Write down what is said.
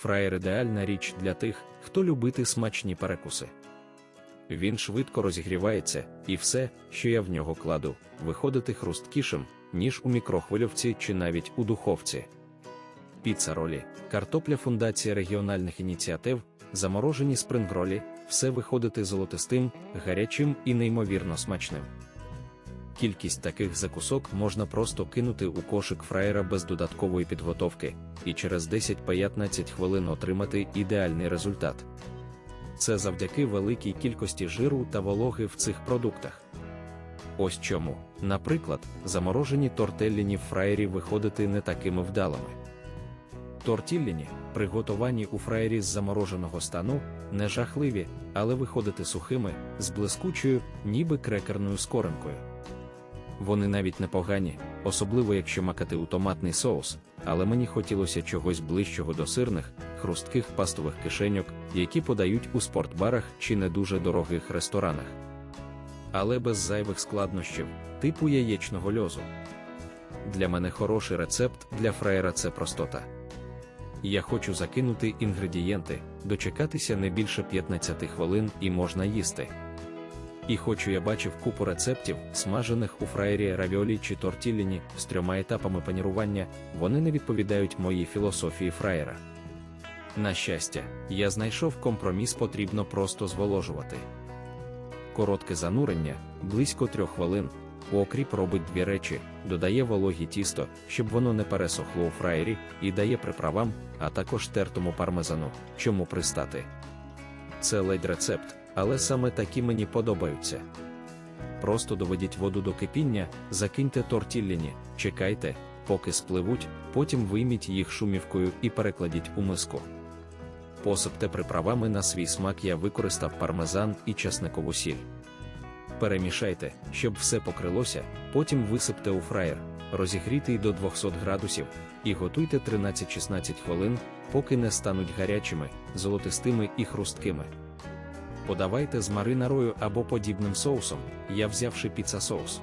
Фраєр ідеальна річ для тих, хто любити смачні перекуси. Він швидко розігрівається, і все, що я в нього кладу, виходити хрусткішим, ніж у мікрохвильовці чи навіть у духовці. Піца ролі, картопля фундація регіональних ініціатив, заморожені спрингролі, все виходити золотистим, гарячим і неймовірно смачним. Кількість таких закусок можна просто кинути у кошик фраєра без додаткової підготовки, і через 10-15 хвилин отримати ідеальний результат. Це завдяки великій кількості жиру та вологи в цих продуктах. Ось чому, наприклад, заморожені тортелліні в фраєрі виходити не такими вдалими. Тортілліні, приготовані у фраєрі з замороженого стану, не жахливі, але виходити сухими, з блискучою, ніби крекерною скоринкою. Вони навіть непогані, особливо якщо макати у томатний соус, але мені хотілося чогось ближчого до сирних, хрустких пастових кишеньок, які подають у спортбарах чи не дуже дорогих ресторанах. Але без зайвих складнощів, типу яєчного льозу. Для мене хороший рецепт для фраєра це простота. Я хочу закинути інгредієнти, дочекатися не більше 15 хвилин і можна їсти. І хочу я бачив купу рецептів, смажених у фраєрі равіолі чи тортілліні з трьома етапами панірування, вони не відповідають моїй філософії фраєра. На щастя, я знайшов компроміс, потрібно просто зволожувати. Коротке занурення, близько трьох хвилин. Окріп робить дві речі: додає вологі тісто, щоб воно не пересохло у фраєрі, і дає приправам, а також тертому пармезану, чому пристати. Це ледь рецепт, але саме такі мені подобаються. Просто доведіть воду до кипіння, закиньте тортілліні, чекайте, поки спливуть, потім вийміть їх шумівкою і перекладіть у миску. Посипте приправами на свій смак я використав пармезан і часникову сіль. Перемішайте, щоб все покрилося, потім висипте у фраєр, розігрітий до 200 градусів, і готуйте 13-16 хвилин, поки не стануть гарячими, золотистими і хрусткими. Подавайте з маринарою або подібним соусом, я взявши піца соус.